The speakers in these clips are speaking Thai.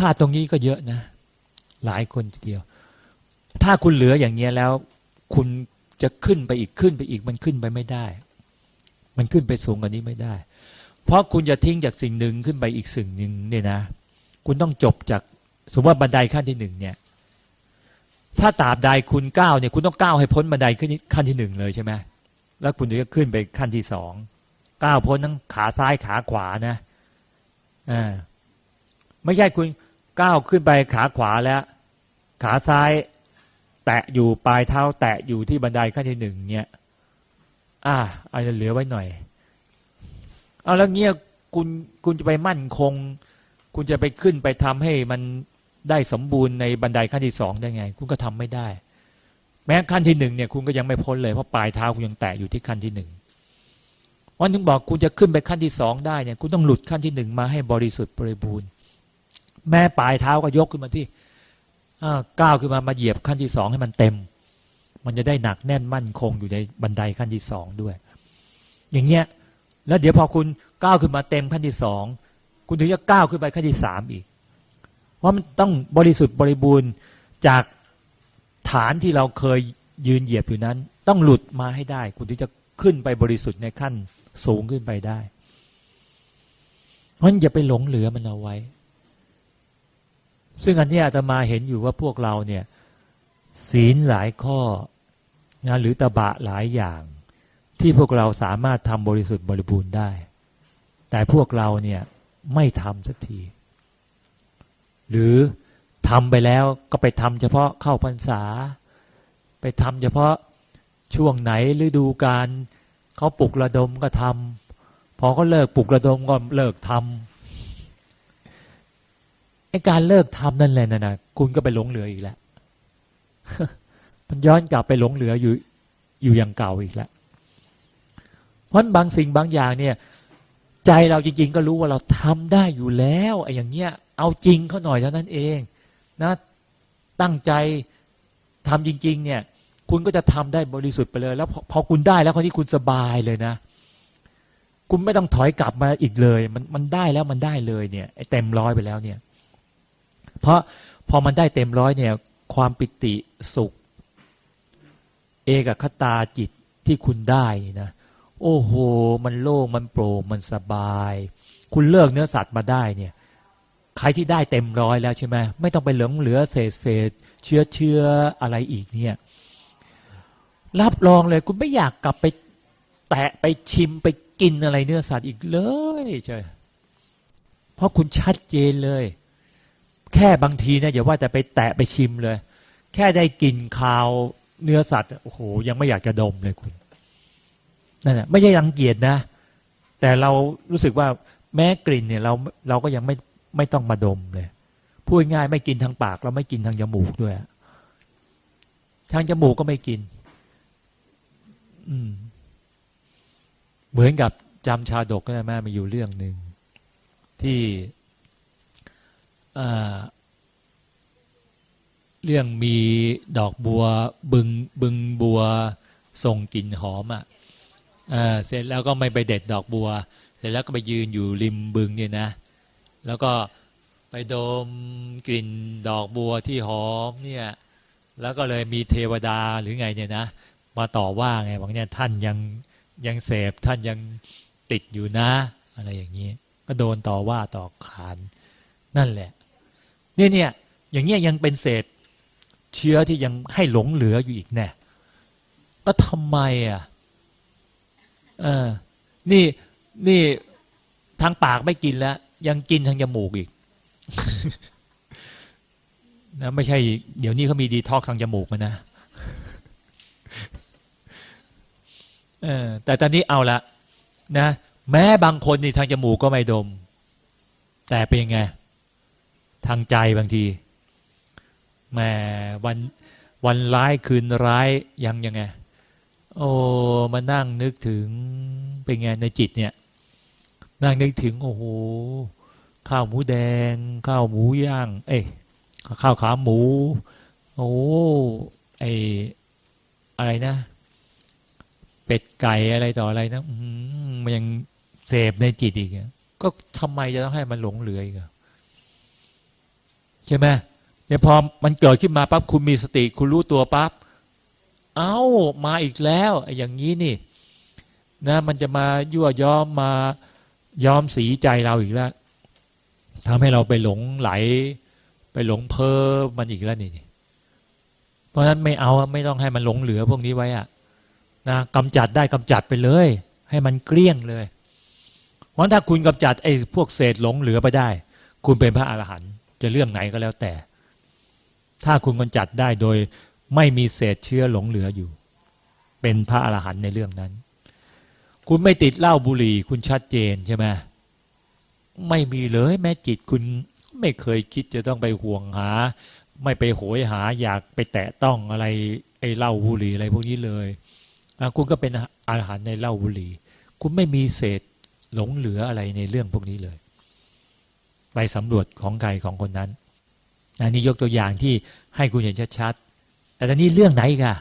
พลาดตรงนี้ก็เยอะนะ หลายคนทีเดียว ถ้าคุณเหลืออย่างเงี้ยแล้ว คุณจะขึ้นไปอีกขึ้นไปอีกมันขึ้นไปไม่ได้ มันขึ้นไปสูงกว่านี้ไม่ได้ เพราะคุณจะทิ้งจากสิ่งหนึ่งขึ้นไปอีกสิ่งหนึ่งเนี่ยนะ คุณต้องจบจากสมมติว่าบันไดขั้นที่หนึ่งเนี่ย ถ้าตราบใดคุณก้าวเนี่ยคุณต้องก้าวให้พ้นบันไดขึ้นขั้นที่หนึ่งเลยใช่ไหมแล้วคุณถึงจะขึ้นไปขั้นที่สองก้าวพ้นทั้งขาซ้ายขาขวานะอ่าไม่ใช่คุณ ก้าวขึ้นไปขาขวาแล้ว ขาซ้าย แตะอยู่ปลายเท้า แตะอยู่ที่บันไดขั้นที่หนึ่งเนี่ย อ่าอาจจะเหลือไว้หน่อย เอาแล้วเงี้ยคุณคุณจะไปมั่นคง คุณจะไปขึ้นไปทำให้มันได้สมบูรณ์ในบันไดขั้นที่สองได้ไง คุณก็ทำไม่ได้ แม้ขั้นที่หนึ่งเนี่ย คุณก็ยังไม่พ้นเลยเพราะปลายเท้าคุณยังแตะอยู่ที่ขั้นที่หนึ่งวันนึงบอกคุณจะขึ้นไปขั้นที่สองได้เนี่ย คุณต้องหลุดขั้นที่หนึ่งมาให้บริสุทธิ์บริบูรณ์ แม่ปลายเท้าก็ยกขึ้นมาที่ก้าวขึ้นมามาเหยียบขั้นที่สองให้มันเต็ม มันจะได้หนักแน่นมั่นคงอยู่ในบันไดขั้นที่สองด้วย อย่างเงี้ย แล้วเดี๋ยวพอคุณก้าวขึ้นมาเต็มขั้นที่สองคุณถึงจะก้าวขึ้นไปขั้นที่สามอีก เพราะมันต้องบริสุทธิ์บริบูรณ์จากฐานที่เราเคยยืนเหยียบอยู่นั้น ต้องหลุดมาให้ได้ คุณถึงจะขึ้นไปบริสุทธิ์ในขั้นสูงขึ้นไปได้ เพราะนั้นอย่าไปหลงเหลือมันเอาไว้ ซึ่งอันนี้อาตมาเห็นอยู่ว่าพวกเราเนี่ยศีลหลายข้อนะหรือตบะหลายอย่าง ที่พวกเราสามารถทำบริสุทธิ์บริบูรณ์ได้ แต่พวกเราเนี่ยไม่ทำสักที หรือทำไปแล้วก็ไปทำเฉพาะเข้าพรรษา ไปทำเฉพาะช่วงไหนฤดูการเขาปลุกระดมก็ทำพอเขาเลิกปลุกระดมก็เลิกทำ ไอการเลิกทำนั่นแหละนะนะคุณก็ไปหลงเหลืออีกแล้วมันย้อนกลับไปหลงเหลืออยู่อยู่อย่างเก่าอีกแล้วเพราะบางสิ่งบางอย่างเนี่ย ใจเราจริง ๆ ก็รู้ว่าเราทำได้อยู่แล้วไอ้อย่างเงี้ย เอาจริงเขาหน่อยเท่านั้นเอง นะตั้งใจทำจริง ๆ เนี่ย คุณก็จะทำได้บริสุทธิ์ไปเลย แล้วพอพอคุณได้แล้วคราวนี้คุณสบายเลยนะคุณไม่ต้องถอยกลับมาอีกเลย มันมันได้แล้วมันได้เลยเนี่ยไอเต็มร้อยไปแล้วเนี่ย เพราะพอมันได้เต็มร้อยเนี่ย ความปิติสุข เอกคตาจิตที่คุณได้นี่นะโอ้โห มันโล่งมันโปร่งมันสบาย คุณเลิกเนื้อสัตว์มาได้เนี่ย ใครที่ได้เต็มร้อยแล้วใช่ไหมไม่ต้องไปเหลืองเหลือเศษเศษเชื้อเชื้ออะไรอีกเนี่ยรับรองเลยคุณไม่อยากกลับไปแตะไปชิมไปกินอะไรเนื้อสัตว์อีกเลยใช่เพราะคุณชัดเจนเลย แค่บางทีเนี่ยอย่าว่าแต่ไปแตะไปชิมเลย แค่ได้กลิ่นคาวเนื้อสัตว์โอ้โหยังไม่อยากจะดมเลยคุณนั่นแหละไม่ใช่รังเกียจนะ แต่เรารู้สึกว่าแม้กลิ่นเนี่ยเราเราก็ยังไม่ไม่ต้องมาดมเลยพูดง่ายไม่กินทางปากเราไม่กินทางจมูกด้วยทางจมูกก็ไม่กิน อืม เหมือนกับจำชาดกก็ได้แม่มาอยู่เรื่องหนึ่งที่ เรื่องมีดอกบัวบึงบึงบัวส่งกลิ่นหอมอะ่ะเสร็จแล้วก็ไม่ไปเด็ดดอกบัว เสร็จแล้วก็ไปยืนอยู่ริมบึงเนี่ยนะ แล้วก็ไปดมกลิ่นดอกบัวที่หอมเนี่ย แล้วก็เลยมีเทวดาหรือไงเนี่ยนะมาต่อว่าไงบอกเนี่ยท่านยังยังเสพท่านยังติดอยู่นะ อะไรอย่างนี้ ก็โดนต่อว่าต่อขาน นั่นแหละ เนี่ยเนี่ยอย่างเงี้ยยังเป็นเศษ เชื้อที่ยังให้หลงเหลืออยู่อีกแน่ก็ทำไมอะเออนี่นี่ทางปากไม่กินแล้ว ยังกินทางจมูกอีกนะไม่ใช่ เดี๋ยวนี้เขามีดีท็อกทางจมูกมานะเออแต่ตอนนี้เอาละนะ แม้บางคนนี่ทางจมูกก็ไม่ดม แต่เป็นยังไง ทางใจบางทีแหมวันวันร้ายคืนร้ายยังยังไง โอ้มานั่งนึกถึงเป็นไงในจิตเนี่ย นั่งนึกถึงโอ้โหข้าวหมูแดง ข้าวหมูย่าง เอ้ข้าวขาหมู โอ้ไออะไรนะ เป็ดไก่อะไรต่ออะไรนะมันยังเสพในจิตอีกก็ทำไมจะต้องให้มันหลงเหลืออีก ใช่ไหมแต่ยพอมันเกิดขึ้นมาปั๊บคุณมีสติ คุณรู้ตัวปั๊บเอ้ามาอีกแล้วอย่างนี้นี่ นะ มันจะมายั่วย้อมมาย้อมสีใจเราอีกแล้วทำให้เราไปหลงไหล ไปหลงเพ้อมันอีกแล้วนี่เพราะฉะนั้นไม่เอาไม่ต้องให้มันหลงเหลือพวกนี้ไว้อะนะกำจัดได้กำจัดไปเลย ให้มันเกลี้ยงเลยเพราะถ้าคุณกำจัดไอ้พวกเศษหลงเหลือไปได้ คุณเป็นพระอรหันต์ จะเรื่องไหนก็แล้วแต่ ถ้าคุณกำจัดได้โดยไม่มีเศษเชื้อหลงเหลืออยู่ เป็นพระอรหันต์ในเรื่องนั้น คุณไม่ติดเหล้าบุหรี่ คุณชัดเจนใช่ไหมไม่มีเลยแม้จิตคุณไม่เคยคิดจะต้องไปห่วงหา ไม่ไปโหยหา อยากไปแตะต้องอะไรไอ้เหล้าบุหรี่อะไรพวกนี้เลยคุณก็เป็นอรหันในเหล้าบุหรี่ คุณไม่มีเศษหลงเหลืออะไรในเรื่องพวกนี้เลย ไปสำรวจของใครของคนนั้นอันนี้ยกตัวอย่างที่ให้คุณเห็นชัดๆ แต่ตอนนี้เรื่องไหนกัน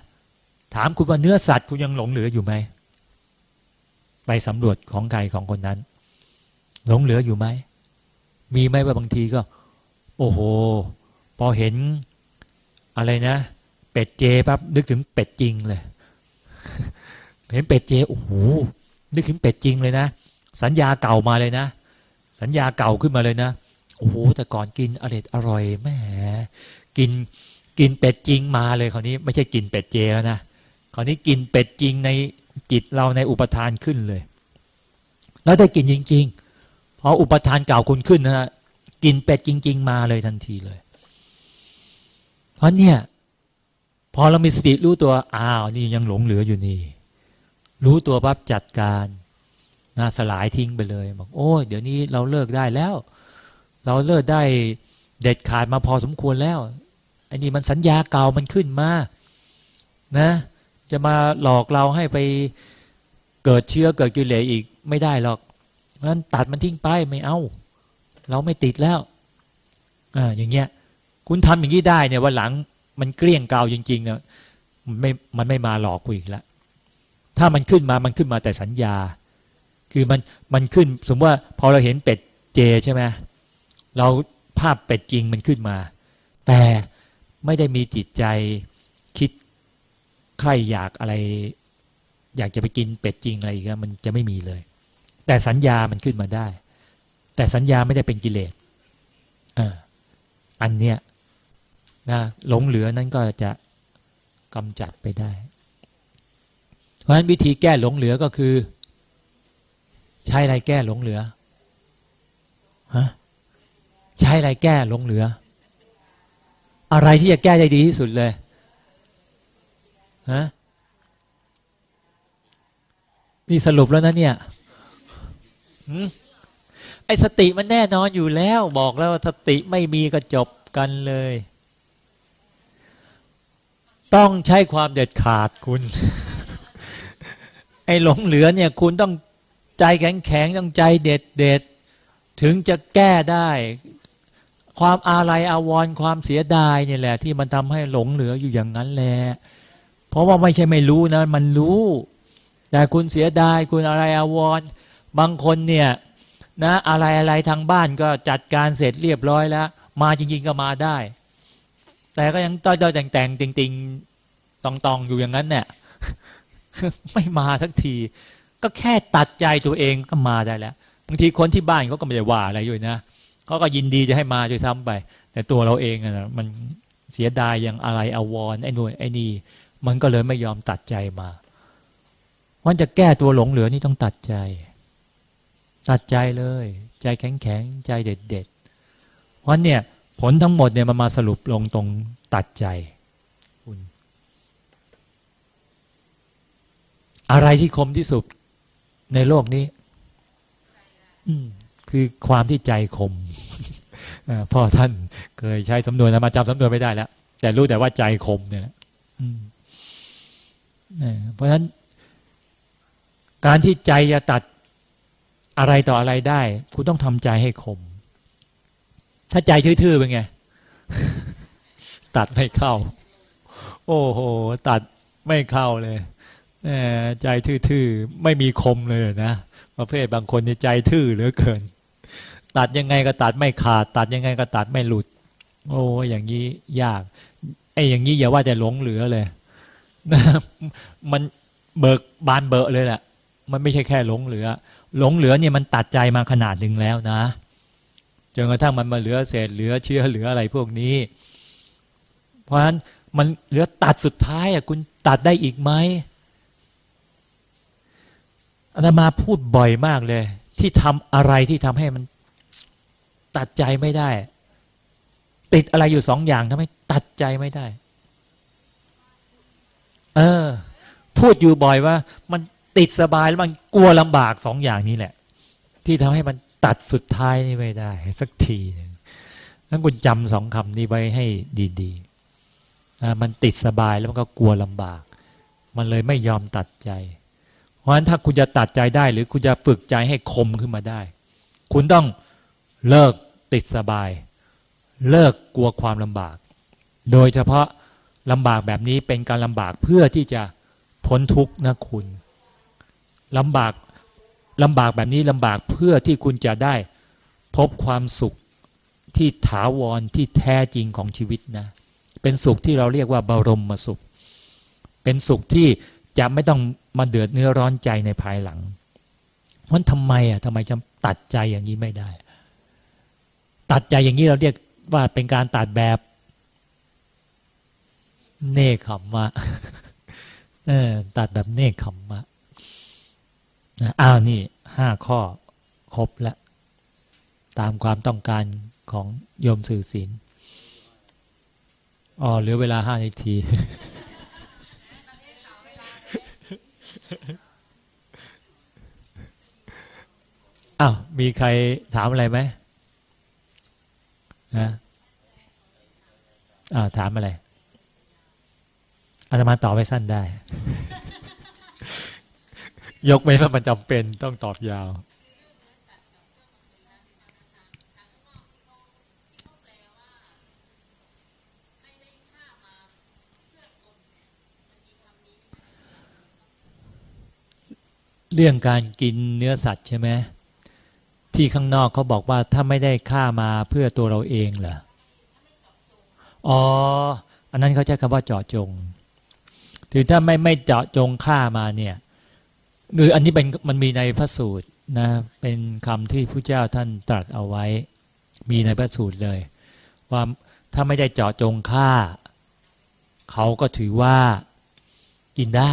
ถามคุณว่าเนื้อสัตว์คุณยังหลงเหลืออยู่ไหม ไปสำรวจของใครของคนนั้น หลงเหลืออยู่ไหม มีไหมว่าบางทีก็ โอ้โห พอเห็นอะไรนะ เป็ดเจปั๊บนึกถึงเป็ดจริงเลย เห็นเป็ดเจ โอ้โห นึกถึงเป็ดจริงเลยนะ สัญญาเก่ามาเลยนะ สัญญาเก่าขึ้นมาเลยนะโอ้โหแต่ก่อนกินอร่อยอร่อยแหมกินกินเป็ดจริงมาเลยคราวนี้ไม่ใช่กินเป็ดเจแล้วนะคราวนี้กินเป็ดจริงในจิตเราในอุปทานขึ้นเลย แล้วได้กินจริงๆพออุปทานเก่าคุณขึ้นนะฮะกินเป็ดจริง ๆ มาเลยทันทีเลย เพราะเนี่ย พอเรามีสติรู้ตัวอ้าวนี่ยังหลงเหลืออยู่นี่ รู้ตัวปั๊บจัดการ นะสลายทิ้งไปเลย บอก โอ้ยเดี๋ยวนี้เราเลิกได้แล้ว เราเลิกได้เด็ดขาดมาพอสมควรแล้วไอ้นี่มันสัญญาเก่ามันขึ้นมา นะ จะมาหลอกเราให้ไปเกิดเชื้อเกิดกิเลสอีกไม่ได้หรอกงั้นตัดมันทิ้งไปไม่เอา เราไม่ติดแล้วอ่าอย่างเงี้ย คุณทำอย่างนี้ได้เนี่ยวันหลังมันเกลี้ยงเกาจริงๆอะมันไม่มันไม่มาหลอกกูอีกแล้วถ้ามันขึ้นมามันขึ้นมาแต่สัญญา คือมันมันขึ้นสมมติว่าพอเราเห็นเป็ดเจใช่ไหมเราภาพเป็ดจริงมันขึ้นมา แต่ไม่ได้มีจิตใจคิดใครอยากอะไร อยากจะไปกินเป็ดจริงอะไรอีกอะมันจะไม่มีเลย แต่สัญญามันขึ้นมาได้ แต่สัญญาไม่ได้เป็นกิเลสอ่าอันเนี้ยนะหลงเหลือนั้นก็จะกำจัดไปได้ เพราะฉะนั้นวิธีแก้หลงเหลือก็คือ ใช้อะไรแก้หลงเหลือฮะใช้อะไรแก้หลงเหลือ อะไรที่จะแก้ได้ดีที่สุดเลยฮะนี่สรุปแล้วนะเนี่ยหืมไอ้สติมันแน่นอนอยู่แล้ว บอกแล้วว่าสติไม่มีก็จบกันเลย ต้องใช้ความเด็ดขาดคุณ ไอ้หลงเหลือเนี่ย คุณต้อง ใจแข็งแข็งต้องใจเด็ดเด็ดถึงจะแก้ได้ ความอาลัยอาวรณ์ความเสียดายเนี่ยแหละ ที่มันทำให้หลงเหลืออยู่อย่างนั้นแหละเพราะว่าไม่ใช่ไม่รู้นะมันรู้ แต่คุณเสียดายคุณอะไรอาวรณ์บางคนเนี่ยนะอะไรอะไรทางบ้านก็จัดการเสร็จเรียบร้อยแล้ว มาจริง ๆ ก็มาได้ แต่ก็ยังต้อยๆแต่งๆติงๆตองๆอยู่อย่างนั้นเนี่ยไม่มาสักที ก็แค่ตัดใจตัวเองก็มาได้แล้วบางทีคนที่บ้านเขาก็ไม่ได้ว่าอะไรอยู่นะเขาก็ยินดีจะให้มาด้วยซ้ำไป แต่ตัวเราเองอะนะมันเสียดายอย่างอะไรอาวรณ์ไอ้นู่นไอ้นี่มันก็เลยไม่ยอมตัดใจมาวันจะแก้ตัวหลงเหลือนี่ต้องตัดใจ ตัดใจเลย ใจแข็งแข็งใจเด็ดเด็ดๆเพราะเนี่ยผลทั้งหมดเนี่ยมันมาสรุปลงตรงตัดใจคุณอะไรที่คมที่สุด ในโลกนี้ อืมคือความที่ใจคมพ่อท่านเคยใช้สำนวนมาจำสำนวนไม่ได้แล้ว แต่รู้แต่ว่าใจคมเนี่ยแหละเพราะฉะนั้น การที่ใจจะตัดอะไรต่ออะไรได้ คุณต้องทำใจให้คม ถ้าใจทื่อๆเป็นไง ตัดไม่เข้า โอ้โห ตัดไม่เข้าเลย ใจทื่อๆ ไม่มีคมเลยนะ ประเภทบางคนนี่ใจทื่อเหลือเกิน ตัดยังไงก็ตัดไม่ขาด ตัดยังไงก็ตัดไม่หลุด โอ้อย่างนี้ยากไอ้อย่างนี้อย่าว่าแต่หลงเหลือเลยนะมันเบิกบานเบอะเลยแหละมันไม่ใช่แค่หลงเหลือ หลงเหลือเนี่ยมันตัดใจมาขนาดหนึ่งแล้วนะจนกระทั่งมันมาเหลือเศษเหลือเชื้อเหลืออะไรพวกนี้ เพราะฉะนั้นมันเหลือตัดสุดท้ายอะคุณตัดได้อีกไหม อาตมาพูดบ่อยมากเลย ที่ทำอะไรที่ทำให้มันตัดใจไม่ได้ ติดอะไรอยู่สองอย่างทำให้ตัดใจไม่ได้ เออ พูดอยู่บ่อยว่า มันติดสบายแล้วมันกลัวลำบากสองอย่างนี้แหละ ที่ทำให้มันตัดสุดท้ายนี่ไม่ได้ สักทีนึ่งนั้นคุณจำสองคำนี้ไว้ให้ดีๆมันติดสบายแล้วมันก็กลัวลำบาก มันเลยไม่ยอมตัดใจ ราะฉะนั้นถ้าคุณจะตัดใจได้ หรือคุณจะฝึกใจให้คมขึ้นมาได้ คุณต้องเลิกติดสบาย เลิกกลัวความลำบาก โดยเฉพาะลำบากแบบนี้เป็นการลำบากเพื่อที่จะพ้นทุกข์นะคุณลำบากลำบากแบบนี้ลำบากเพื่อที่คุณจะได้พบความสุขที่ถาวรที่แท้จริงของชีวิตนะ เป็นสุขที่เราเรียกว่าบรมสุข เป็นสุขที่ จะไม่ต้องมาเดือดเนื้อร้อนใจในภายหลังเพราะทำไมอะทำไมจะตัดใจอย่างนี้ไม่ได้ ตัดใจอย่างนี้เราเรียกว่าเป็นการตัดแบบเนคขมมะเออตัดแบบเนคขมมะนะอ้าวนี่ห้าข้อครบแล้วตามความต้องการของโยมสื่อศีลอ๋อเหลือเวลาห้านาที อ้าวมีใครถามอะไรไหมนะอ่าถามอะไรอาตมาตอบไปสั้นได้ ยกเว้นว่ามันจำเป็นต้องตอบยาว เรื่องการกินเนื้อสัตว์ใช่ไหมที่ข้างนอกเขาบอกว่าถ้าไม่ได้ฆ่ามาเพื่อตัวเราเองเหรออ๋ออันนั้นเขาใช้คำว่าเจาะจง ถือถ้าไม่ไม่เจาะจงฆ่ามาเนี่ยคืออันนี้เป็นมันมีในพระสูตรนะเป็นคำที่พระเจ้าท่านตรัสเอาไว้ มีในพระสูตรเลย ว่าถ้าไม่ได้เจาะจงฆ่า เขาก็ถือว่ากินได้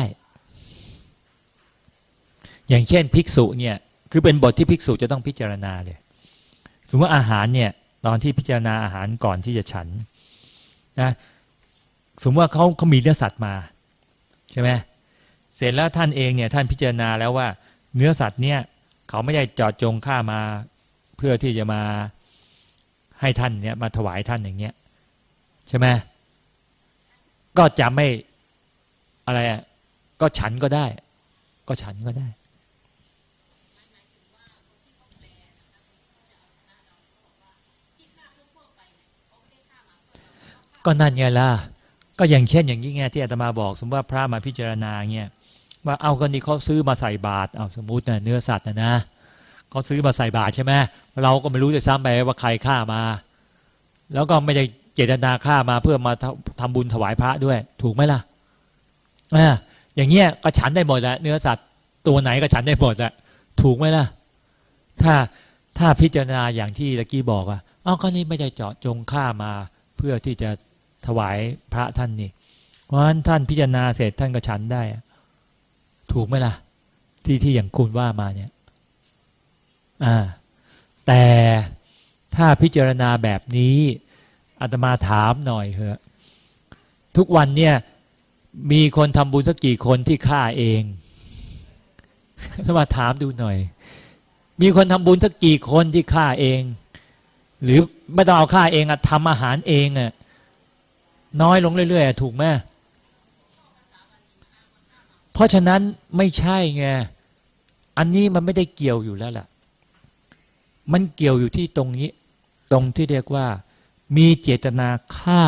อย่างเช่นภิกษุเนี่ยคือเป็นบทที่ภิกษุจะต้องพิจารณาเลยสมมติว่าอาหารเนี่ยตอนที่พิจารณาอาหารก่อนที่จะฉันนะสมมติว่าเขาเขามีเนื้อสัตว์มาใช่ไหมเสร็จแล้วท่านเองเนี่ยท่านพิจารณาแล้วว่าเนื้อสัตว์เนี่ยเขาไม่ได้จาะจงฆ่ามาเพื่อที่จะมาให้ท่านเนี่ยมาถวายท่านอย่างเงี้ยใช่ไหมก็จะไม่อะไรอะก็ฉันก็ได้ ก็ฉันก็ได้ ก็นั่นไงล่ะก็อย่างเช่นอย่างนี้ไงที่อาตมาบอก สมมติว่าพระมาพิจารณาเงี้ยว่าเอากันนี้เขาซื้อมาใส่บาตรเอาสมมตินะเนื้อสัตว์นะนะเขาซื้อมาใส่บาตรใช่ไหมเราก็ไม่รู้จะซ้ำไปว่าใครฆ่ามา แล้วก็ไม่ได้เจตนาฆ่ามาเพื่อมาทำบุญถวายพระด้วย ถูกไหมล่ะอ่าอย่างเงี้ยก็ฉันได้หมดแหละเนื้อสัตว์ตัวไหนก็ฉันได้หมดแหละถูกไหมล่ะ ถ้าถ้าพิจารณาอย่างที่ตะกี้บอกอะเอาก็นี่ไม่ได้เจาะจงฆ่ามาเพื่อที่จะ ถวายพระท่านนี่เพราะฉะนั้นท่านพิจารณาเสร็จท่านก็ฉันได้ ถูกไหมล่ะ ที่ที่อย่างคุณว่ามาเนี่ย อ่า แต่ถ้าพิจารณาแบบนี้อาตมาถามหน่อยเถอะทุกวันเนี่ย มีคนทำบุญสักกี่คนที่ฆ่าเองอาตมาถามดูหน่อย มีคนทำบุญสักกี่คนที่ฆ่าเอง หรือไม่ต้องเอาฆ่าเองอะทำอาหารเองอะ น้อยลงเรื่อยๆถูกไหมเพราะฉะนั้นไม่ใช่ไงอันนี้มันไม่ได้เกี่ยวอยู่แล้วล่ะ มันเกี่ยวอยู่ที่ตรงนี้ ตรงที่เรียกว่า มีเจตนาฆ่า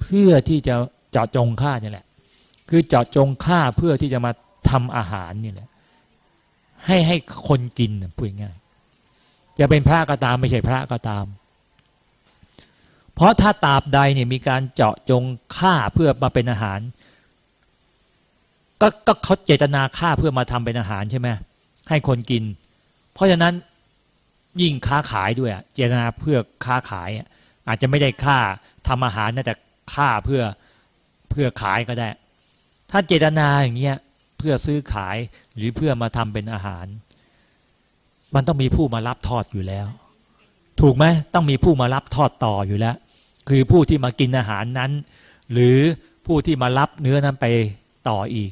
เพื่อที่จะเจาะจงฆ่านี่แหละ คือเจาะจงฆ่าเพื่อที่จะมาทำอาหารนี่แหละ ให้ให้คนกินพูดง่ายจะเป็นพระก็ตามไม่ใช่พระก็ตาม ราะราะถ้าตาบใดเนี่ยมีการเจาะจงฆ่าเพื่อมาเป็นอาหาร ก็ก็เขาเจตนาฆ่าเพื่อมาทำเป็นอาหารใช่ไหมให้คนกิน เพราะฉะนั้นยิ่งค้าขายด้วยเจตนาเพื่อค้าขายอาจจะไม่ได้ฆ่าทำอาหารนะแต่ฆ่าเพื่อเพื่อขายก็ได้ ถ้าเจตนาอย่างเงี้ยเพื่อซื้อขายหรือเพื่อมาทำเป็นอาหาร มันต้องมีผู้มารับทอดอยู่แล้ว ถูกไหมต้องมีผู้มารับทอดต่ออยู่แล้ว คือผู้ที่มากินอาหารนั้น หรือผู้ที่มารับเนื้อนั้นไปต่ออีก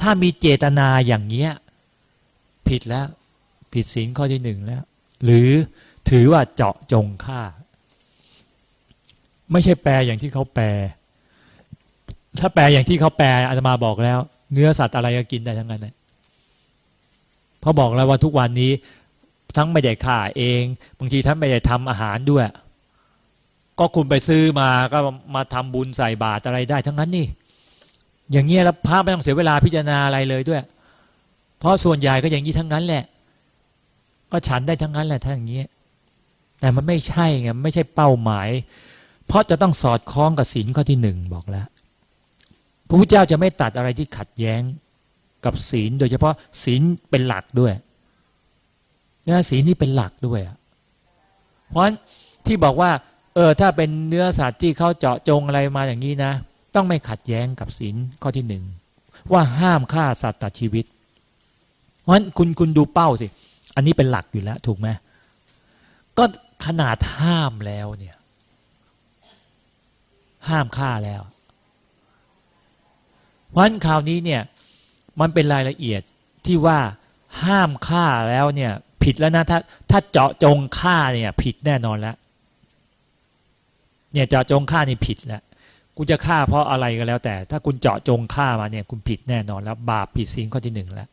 ถ้ามีเจตนาอย่างเงี้ยผิดแล้วผิดศีลข้อที่หนึ่งแล้ว หรือถือว่าเจาะจงฆ่า ไม่ใช่แปลอย่างที่เขาแปล ถ้าแปลอย่างที่เขาแปลอาตมาบอกแล้ว เนื้อสัตว์อะไรก็กินได้ทั้งนั้นเลยเพราะบอกแล้วว่าทุกวันนี้ทั้งไม่ได้ฆ่าเอง บางทีท่านไม่ได้ทำอาหารด้วย ก็คุณไปซื้อมาก็มาทำบุญใส่บาตรอะไรได้ทั้งนั้นนี่ อย่างเงี้ยแล้วพระไม่ต้องเสียเวลาพิจารณาอะไรเลยด้วย เพราะส่วนใหญ่ก็อย่างนี้ทั้งนั้นแหละ ก็ฉันได้ทั้งนั้นแหละถ้าอย่างเงี้ยแต่มันไม่ใช่ไงไม่ใช่เป้าหมาย เพราะจะต้องสอดคล้องกับศีลข้อที่หนึ่งบอกแล้วพระพุทธเจ้าจะไม่ตัดอะไรที่ขัดแย้งกับศีล โดยเฉพาะศีลเป็นหลักด้วยนะศีลนี่เป็นหลักด้วยอะเพราะฉะนั้นที่บอกว่า เออถ้าเป็นเนื้อสัตว์ที่เขาเจาะจงอะไรมาอย่างนี้นะ ต้องไม่ขัดแย้งกับศีลข้อที่หนึ่งว่าห้ามฆ่าสัตว์ตัดชีวิต เพราะฉะนั้นคุณคุณดูเป้าสิ อันนี้เป็นหลักอยู่แล้ว ถูกไหมก็ขนาดห้ามแล้วเนี่ย ห้ามฆ่าแล้วเพราะฉะนั้นคราวนี้เนี่ย มันเป็นรายละเอียดที่ว่าห้ามฆ่าแล้วเนี่ย ผิดแล้วนะถ้าถ้าเจาะจงฆ่าเนี่ย ผิดแน่นอนแล้ว เนี่ยเจาะจงฆ่านี่ผิดแล้วคุณจะฆ่าเพราะอะไรก็แล้วแต่ ถ้าคุณเจาะจงฆ่ามาเนี่ยคุณผิดแน่นอนแล้วบาปผิดศีลข้อที่หนึ่งแล้ว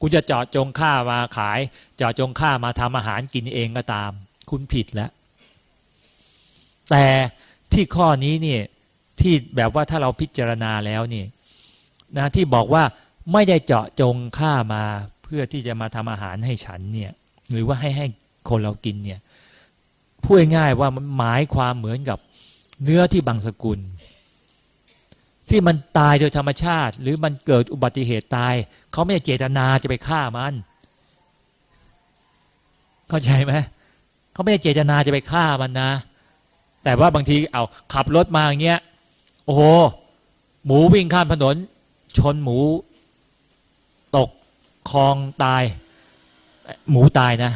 คุณจะเจาะจงฆ่ามาขาย เจาะจงฆ่ามาทำอาหารกินเองก็ตาม คุณผิดแล้วแต่ที่ข้อนี้เนี่ยที่แบบว่าถ้าเราพิจารณาแล้วนี่นะที่บอกว่าไม่ได้เจาะจงฆ่ามาเพื่อที่จะมาทำอาหารให้ฉันเนี่ยหรือว่าให้ให้คนเรากินเนี่ย พูดง่ายๆว่ามันหมายความเหมือนกับเนื้อที่บางสกุล ที่มันตายโดยธรรมชาติ หรือมันเกิดอุบัติเหตุตาย เขาไม่ได้เจตนาจะไปฆ่ามัน เข้าใจไหมเขาไม่ได้เจตนาจะไปฆ่ามันนะ แต่ว่าบางทีเอาขับรถมาอย่างเงี้ยโอ้โหหมูวิ่งข้ามถนน ชนหมู ตกคลองตาย หมูตายนะ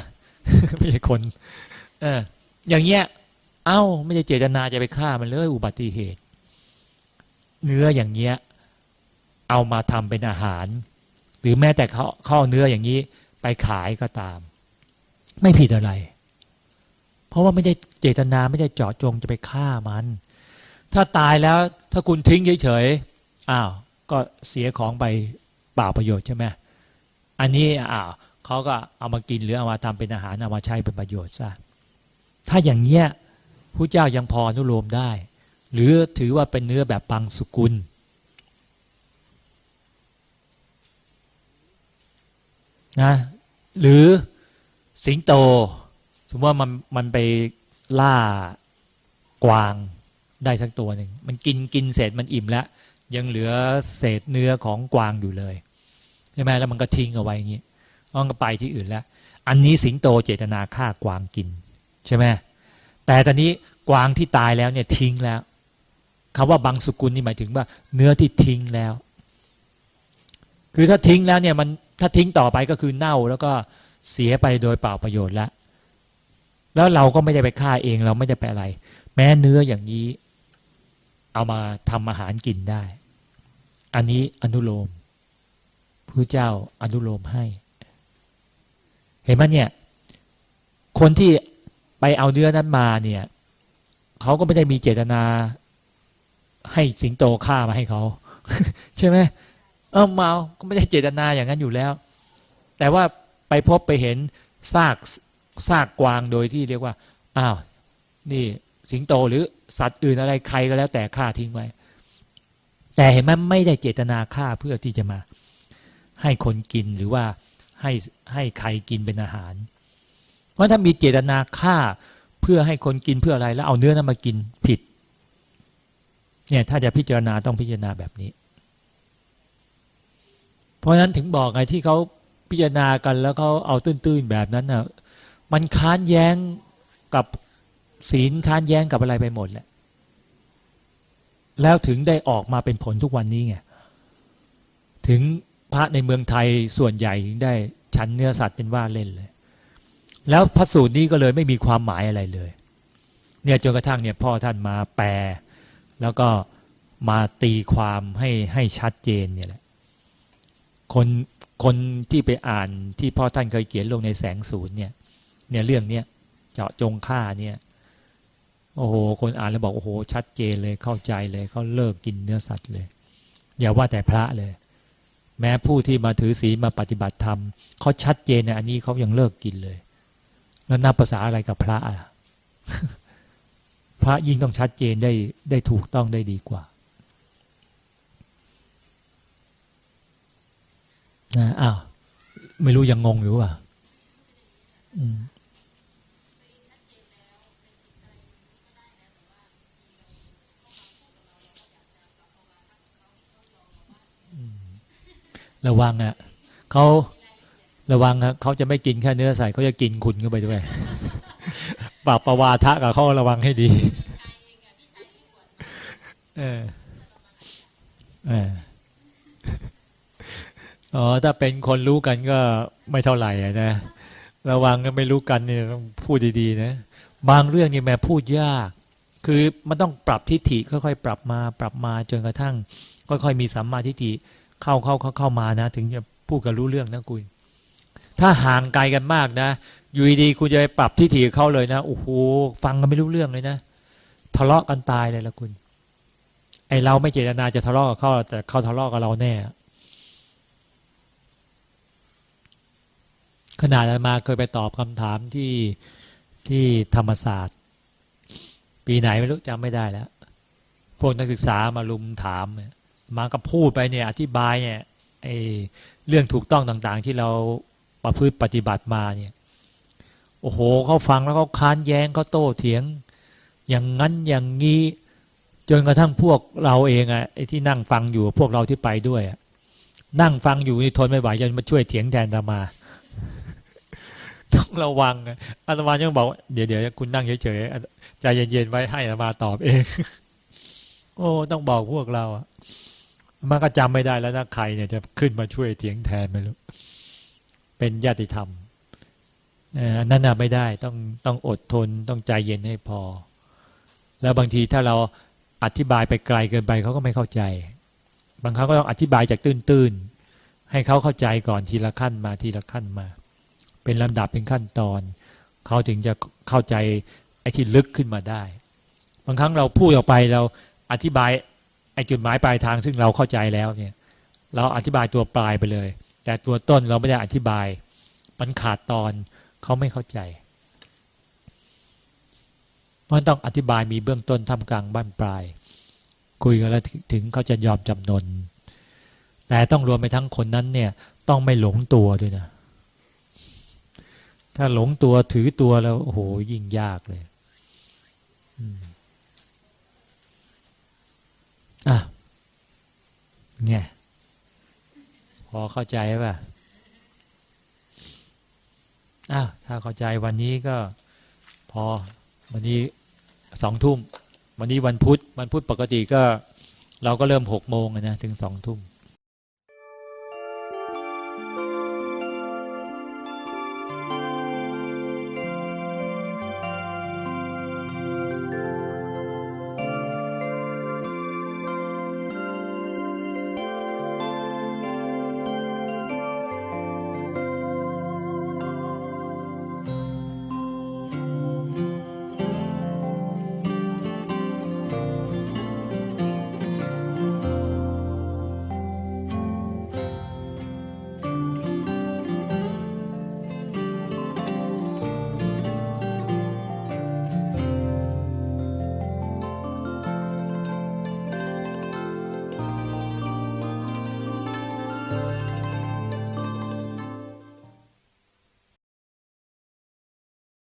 ไม่ใช่คน เออ อย่างเงี้ย เอ้า ไม่ได้เจตนาจะไปฆ่ามันเลยอุบัติเหตุ เนื้ออย่างเงี้ย เอามาทำเป็นอาหาร หรือแม้แต่เขาเข้าเนื้ออย่างนี้ ไปขายก็ตาม ไม่ผิดอะไร เพราะว่าไม่ได้เจตนาไม่ได้เจาะจงจะไปฆ่ามัน ถ้าตายแล้วถ้าคุณทิ้งเฉยๆอ้าวก็เสียของไปเปล่าประโยชน์ใช่ไหมอันนี้อ้าวเขาก็เอามากินหรือเอามาทำเป็นอาหารเอามาใช้เป็นประโยชน์ซะ ถ้าอย่างเงี้ยผู้เจ้ายังพออนุโลมได้ หรือถือว่าเป็นเนื้อแบบปังสุกุล นะ หรือสิงโต สมมติว่ามันมันไปล่ากวางได้สักตัวหนึ่ง มันกินกินเสร็จมันอิ่มแล้ว ยังเหลือเศษเนื้อของกวางอยู่เลยใช่ไหมแล้วมันก็ทิ้งเอาไว้อย่างนี้มันก็ไปที่อื่นแล้ว อันนี้สิงโตเจตนาฆ่ากวางกิน ใช่ไหมแต่ตอนนี้กวางที่ตายแล้วเนี่ยทิ้งแล้วคำว่าบางสกุลนี่หมายถึงว่า เนื้อที่ทิ้งแล้ว คือถ้าทิ้งแล้วเนี่ยมันถ้าทิ้งต่อไปก็คือเน่าแล้วก็เสียไปโดยเปล่าประโยชน์แล้วแล้วเราก็ไม่ได้ไปฆ่าเองเราไม่ได้ไปอะไร แม้เนื้ออย่างนี้ เอามาทำอาหารกินได้ อันนี้อนุโลมพระเจ้าอนุโลมให้ เห็นไหมเนี่ย คนที่ ไปเอาเนื้อนั้นมาเนี่ยเขาก็ไม่ได้มีเจตนา ให้สิงโตฆ่ามาให้เขาใช่ไหมเออเมาก็ไม่ได้เจตนาอย่างนั้นอยู่แล้ว แต่ว่าไปพบไปเห็นซากซากกวางโดยที่เรียกว่าอ้าวนี่สิงโตหรือสัตว์อื่นอะไรใครก็แล้วแต่ฆ่าทิ้งไว้ แต่เห็นไหมไม่ได้เจตนาฆ่าเพื่อที่จะมา ให้คนกินหรือว่าให้ให้ใครกินเป็นอาหาร เพราะถ้ามีเจตนาฆ่าเพื่อให้คนกินเพื่ออะไร แล้วเอาเนื้อนั้นมากินผิด เนี่ยถ้าจะพิจารณาต้องพิจารณาแบบนี้ เพราะฉะนั้นถึงบอกไงที่เขาพิจารณากันแล้วเขาเอาตื้นๆแบบนั้นน่ะมันค้านแย้งกับศีลค้านแย้งกับอะไรไปหมดแหละแล้วถึงได้ออกมาเป็นผลทุกวันนี้ไงถึงพระในเมืองไทยส่วนใหญ่ถึงได้ฉันเนื้อสัตว์เป็นว่าเล่นเลย แล้วพระสูตรนี้ก็เลยไม่มีความหมายอะไรเลย เนี่ยจนกระทั่งเนี่ยพ่อท่านมาแปล แล้วก็มาตีความให้ให้ชัดเจนเนี่ยแหละคนคนที่ไปอ่านที่พ่อท่านเคยเขียนลงในแสงศูนย์เนี่ย เนี่ยเรื่องเนี้ยเจาะจงฆ่าเนี่ยโอ้โห คนอ่านแล้วบอกโอ้โห ชัดเจนเลยเข้าใจเลยเขาเลิกกินเนื้อสัตว์เลย อย่าว่าแต่พระเลย แม้ผู้ที่มาถือศีลมาปฏิบัติธรรมเขาชัดเจนในอันนี้เขายังเลิกกินเลย แล้วนับภาษาอะไรกับพระอะพระยิ่งต้องชัดเจนได้ได้ถูกต้องได้ดีกว่านะอ้าวไม่รู้ยังงงอยู่ป่ะระวังอะเขา ระวังอะเขาจะไม่กินแค่เนื้อใส่เขาจะกินคุณเข้าไปด้วยปรับประวาทะกับเขาระวังให้ดี เออเอออ๋อถ้าเป็นคนรู้กันก็ไม่เท่าไหร่นะระวังก็ไม่รู้กันเนี่ยต้องพูดดีๆนะบางเรื่องนี่แม่พูดยาก คือมันต้องปรับทิฏฐิค่อยๆปรับมา ปรับมาจนกระทั่ง ค่อยๆมีสัมมาทิฏฐิเข้าเข้าเข้าเข้ามานะ ถึงจะพูดกันรู้เรื่องนะคุณ ถ้าห่างไกลกันมากนะ อยู่ดีๆคุณจะไปปรับทิฏฐิเขาเลยนะ โอ้โห ฟังกันไม่รู้เรื่องเลยนะ ทะเลาะกันตายเลยละคุณ ไอเราไม่เจตนาจะทะเลาะกับเขาแต่เขาทะเลาะกับเราแน่ ขนาดมาเคยไปตอบคำถามที่ที่ธรรมศาสตร์ ปีไหนไม่รู้จำไม่ได้แล้ว พวกนักศึกษามาลุมถาม มาก็พูดไปเนี่ย อธิบายเนี่ยไอเรื่องถูกต้องต่างๆ ที่เรา ประพฤติปฏิบัติมาเนี่ยโอ้โหเขาฟังแล้วเขาค้านแย้งเขาโต้เถียง อย่างนั้นอย่างนี้จนกระทั่งพวกเราเองอะไอ้ที่นั่งฟังอยู่พวกเราที่ไปด้วยนั่งฟังอยู่นี่ทนไม่ไหวจะมาช่วยเถียงแทนอาตมาต้องระวังอาตมายังบอกว่าเดี๋ยวเดี๋ยวคุณนั่งเฉยๆใจเย็นๆไว้ให้อาตมาตอบเอง โอ้ต้องบอกพวกเราอะมันก็จำไม่ได้แล้วนะใครเนี่ยจะขึ้นมาช่วยเถียงแทนไม่รู้ เป็นญาติธรรมนั่นน่ะไม่ได้ต้องต้องอดทนต้องใจเย็นให้พอ แล้วบางทีถ้าเราอธิบายไปไกลเกินไปเขาก็ไม่เข้าใจ บางครั้งก็ต้องอธิบายจากตื้นๆให้เขาเข้าใจก่อนทีละขั้นมาทีละขั้นมา เป็นลำดับเป็นขั้นตอน เขาถึงจะเข้าใจไอ้ที่ลึกขึ้นมาได้ บางครั้งเราพูดออกไปเราอธิบายไอ้จุดหมายปลายทางซึ่งเราเข้าใจแล้วเนี่ย เราอธิบายตัวปลายไปเลย แต่ตัวต้นเราไม่ได้อธิบายมันขาดตอนเขาไม่เข้าใจมันต้องอธิบายมีเบื้องต้นท่ามกลางบ้านปลาย คุยกันแล้วถึงเขาจะยอมจำนน แต่ต้องรวมไปทั้งคนนั้นเนี่ย ต้องไม่หลงตัวด้วยนะ ถ้าหลงตัวถือตัวแล้วโอ้โหยิ่งยากเลยอืมอะไงพ อเข้าใจป่ะอ้าวถ้าเข้าใจวันนี้ก็พอวันนี้สองทุ่ม วันนี้วันพุธวันพุธปกติก็ เราก็เริ่มหกโมงนะถึงสองทุ่ม